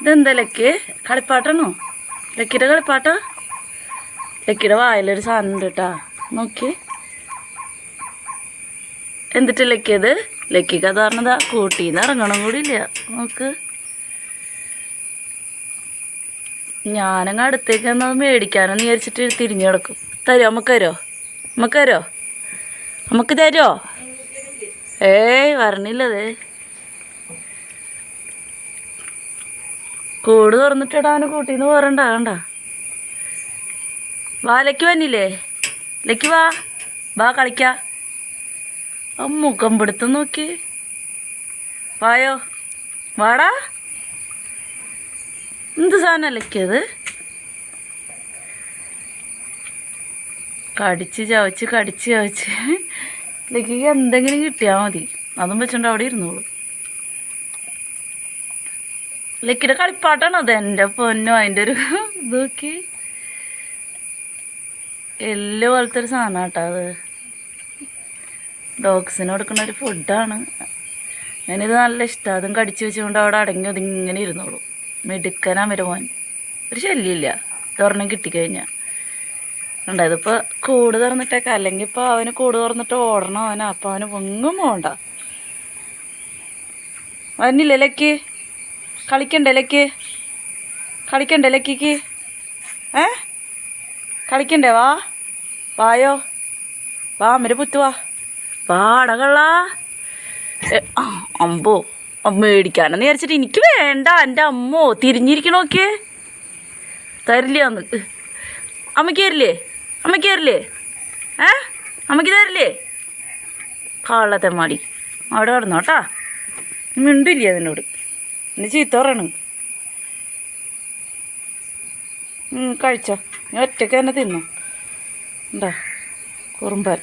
ഇതെന്താ ലക്കി കളിപ്പാട്ടാണോ? ലക്കിയുടെ കളിപ്പാട്ടാ? ലക്കിയുടെ വായിലൊരു സാധനം ഉണ്ട് കേട്ടാ. നോക്കി എന്നിട്ട് ലക്കിയത്? ലക്കിക്ക് അത് പറഞ്ഞതാ കൂട്ടിന്ന് ഇറങ്ങണം കൂടി ഇല്ല നോക്ക്. ഞാനങ്ങ് അടുത്തേക്ക് അത് മേടിക്കാനെന്ന് വിചാരിച്ചിട്ട് തിരിഞ്ഞു കിടക്കും തരുമോ നമുക്ക് തരോ നമുക്ക് തരോ നമുക്ക് തരോ ഏയ് വരണില്ലതേ. കൂട് തുറന്നിട്ടടാ അവന് കൂട്ടിന്ന് പോരണ്ട വേണ്ട. വാ ലക്കി വന്നില്ലേ? ലക്കി വാ വാ കളിക്ക. മുഖം പിടുത്തം നോക്കി. വായോ? വാടാ. എന്ത് സാധനം ലക്കിയത് കടിച്ച് ചവച്ച് കടിച്ച് ചവച്ച്. ലക്കിക്ക് എന്തെങ്കിലും കിട്ടിയാൽ മതി. അതും വെച്ചോണ്ട് അവിടെ ഇരുന്നോളൂ. ലക്കിയുടെ കളിപ്പാട്ടാണ് അത്? എന്റെ പൊന്നോ അതിന്റെ ഒരു ഇത് നോക്കി. എല്ല് പോലത്തെ ഒരു സാധനം കേട്ടോ അത്. ഡോഗ്സിന് കൊടുക്കുന്ന ഒരു ഫുഡാണ്. ഞാനിത് നല്ല ഇഷ്ടമാണ് അതും കടിച്ചു വെച്ചുകൊണ്ട് അവിടെ അടങ്ങി അതിങ്ങനെ ഇരുന്നോളൂ. മെടുക്കനാ വരുവാൻ ഒരു ശല്യമില്ല. തുറന്നും കിട്ടിക്കഴിഞ്ഞാൽ ഉണ്ടായതിപ്പോൾ കൂട് തുറന്നിട്ടേക്ക. അല്ലെങ്കിൽ ഇപ്പോൾ അവന് കൂട് തുറന്നിട്ട് ഓടണം അവന്. അപ്പോൾ അവന് പൊങ്ങും പോകണ്ട വന്നില്ലേ ലക്കി? കളിക്കണ്ടേ ലക്കി കളിക്കണ്ട ലക്കിക്ക് ഏ? കളിക്കണ്ടേ വാ. വായോ. വാ അമ്മര് പുത്തുവാ വാടകളാ അമ്പോ മേടിക്കാനെന്ന് വിചാരിച്ചിട്ട് എനിക്ക് വേണ്ട. എന്റെ അമ്മോ തിരിഞ്ഞിരിക്കണോക്കെ തരില്ല അന്ന്. അമ്മയ്ക്ക് തരില്ലേ? അമ്മയ്ക്ക് തരില്ലേ? ഏ? അമ്മയ്ക്ക് തരില്ലേ? കാളത്തെമ്മാടി അവിടെ കിടന്നോട്ടാ മിണ്ടില്ലേ അതിനോട്? എന്നെ ചീത്ത പറയണം കഴിച്ചോ. ഞാൻ ഒറ്റയ്ക്ക് തന്നെ തിന്നു. എന്താ കുറുമ്പൻ.